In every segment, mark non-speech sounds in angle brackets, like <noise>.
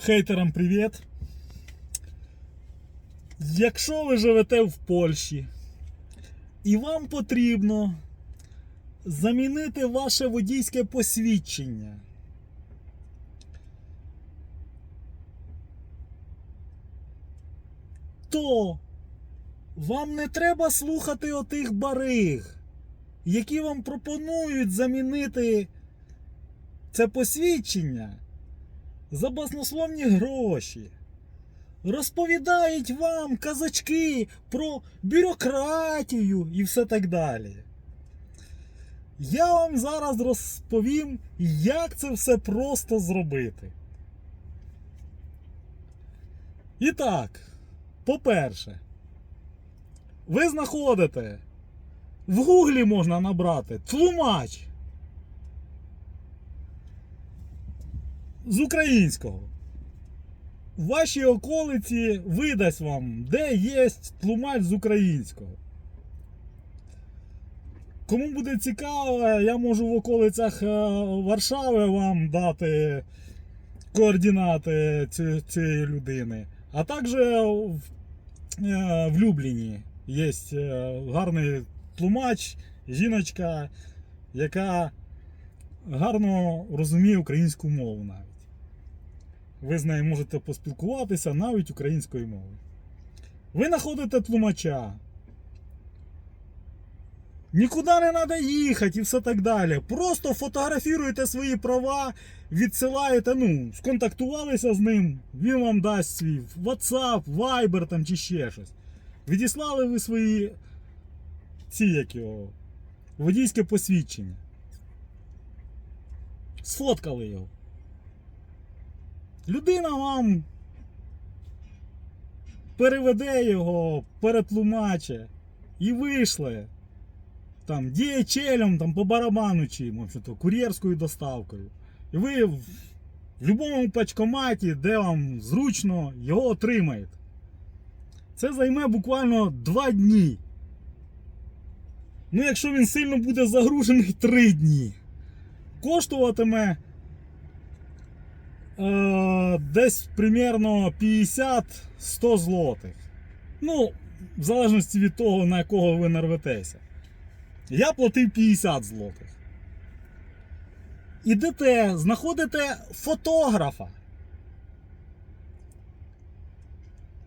Хейтерам привіт. Якщо ви живете в Польщі і вам потрібно замінити ваше водійське посвідчення, то вам не треба слухати отих бариг, які вам пропонують замінити це посвідчення за баснословні гроші. Розповідають вам казачки про бюрократію і все так далі. Я вам зараз розповім, як це все просто зробити. І так, по-перше, ви знаходите в гуглі можна набрати тлумач з українського. В вашій околиці видасть вам, де є тлумач з українського. Кому буде цікаво, я можу в околицях е, Варшави вам дати координати ці- цієї людини. А також в, е, в Любліні є е, гарний тлумач, жіночка, яка гарно розуміє українську мову. Ви з нею можете поспілкуватися навіть українською мовою. Ви знаходите тлумача. Нікуди не треба їхати і все так далі. Просто фотографіруєте свої права, відсилаєте, ну, сконтактувалися з ним, він вам дасть свій WhatsApp, Viber там чи ще щось. Відіслали ви свої ці як його, водійське посвідчення. Сфоткали його. Людина вам переведе його, перетлумаче і вийшле там DHL, там по барабану чим, взагалі, кур'єрською доставкою. І ви в, будь-якому пачкоматі, де вам зручно, його отримаєте. Це займе буквально 2 дні. Ну, якщо він сильно буде загружений <laughs> 3 дні. Коштуватиме десь примерно 50-100 злотих. Ну, в залежності від того, на якого ви нарветеся. Я платив 50 злотих. Ідете, знаходите фотографа.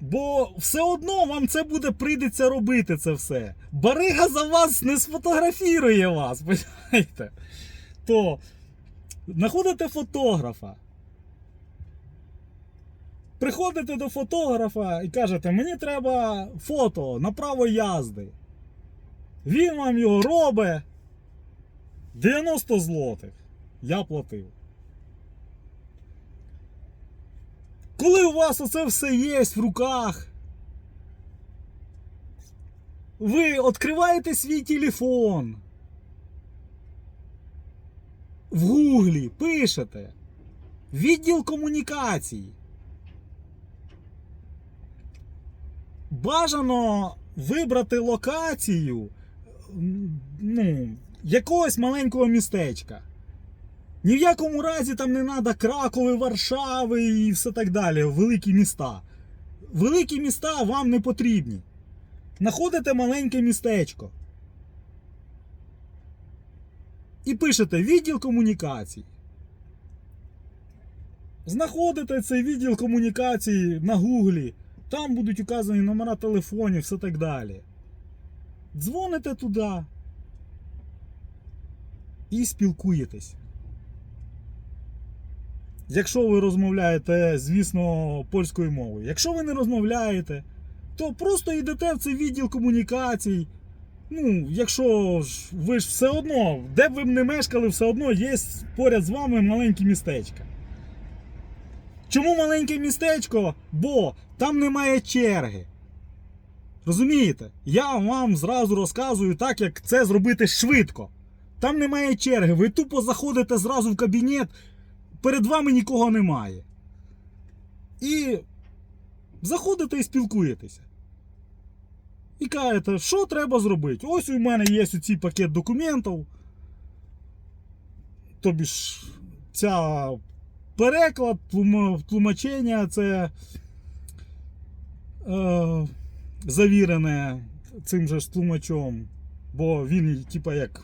Бо все одно вам це буде прийдеться робити це все. Барига за вас не сфотографірує вас, <laughs> понимаєте? То знаходите фотографа. Приходите до фотографа і кажете, мені треба фото на право язди. Він вам його робить 90 злотих. Я платив. Коли у вас оце все є в руках, ви відкриваєте свій телефон. В гуглі пишете відділ комунікацій. Бажано вибрати локацію ну, якогось маленького містечка. Ні в якому разі там не треба Кракови, Варшави і все так далі. Великі міста. Великі міста вам не потрібні. Находите маленьке містечко. І пишете відділ комунікацій. Знаходите цей відділ комунікацій на гуглі. Там будуть указані номера телефонів, все так далі. Дзвоните туди і спілкуєтесь. Якщо ви розмовляєте, звісно, польською мовою. Якщо ви не розмовляєте, то просто йдете в цей відділ комунікацій. Ну, якщо ж ви ж все одно, де б ви не мешкали, все одно є поряд з вами маленькі містечка. Чому маленьке містечко? Бо там немає черги. Розумієте? Я вам зразу розказую так, як це зробити швидко. Там немає черги. Ви тупо заходите зразу в кабінет, перед вами нікого немає. І заходите і спілкуєтеся. І кажете, що треба зробити? Ось у мене є цей пакет документів. Тобі ж ця переклад, тлумачення це е, завірене цим же ж тлумачом. Бо він, типа, як.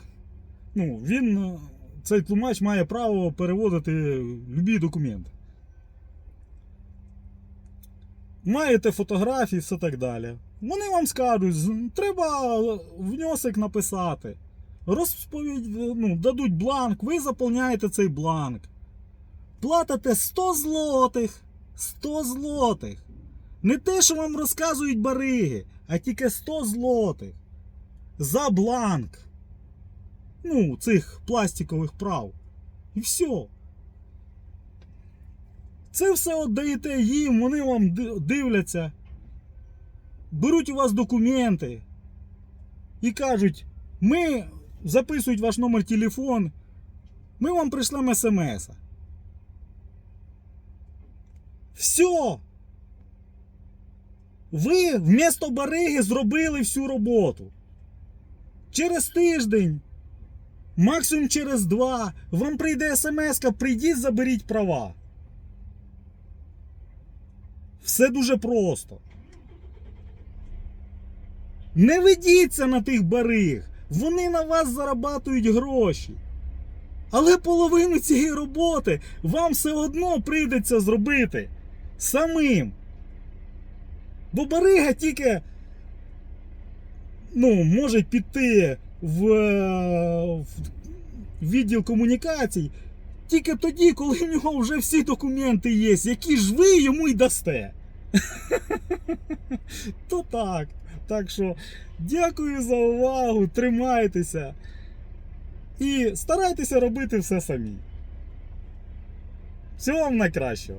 Ну, він, цей тлумач має право переводити любі документи. Маєте фотографії, все так далі. Вони вам скажуть, треба внесок написати. Розповідь, ну, дадуть бланк, ви заповняєте цей бланк. Платите 100 злотих. 100 злотих. Не те, що вам розказують бариги, а тільки 100 злотих. За бланк. Ну, цих пластикових прав. І все. Це все віддаєте їм, вони вам дивляться. Беруть у вас документи і кажуть, ми записують ваш номер телефон, ми вам пришлемо смс. Все. Ви вмісто бариги зробили всю роботу. Через тиждень, максимум через два, вам прийде смс, прийдіть, заберіть права. Все дуже просто. Не ведіться на тих бариг. Вони на вас зарабатують гроші. Але половину цієї роботи вам все одно прийдеться зробити самим. Бо барига тільки ну, може піти в, в відділ комунікацій тільки тоді, коли в нього вже всі документи є, які ж ви йому й дасте. <laughs> То так. Так що дякую за увагу, тримайтеся і старайтеся робити все самі. Всього вам найкращого.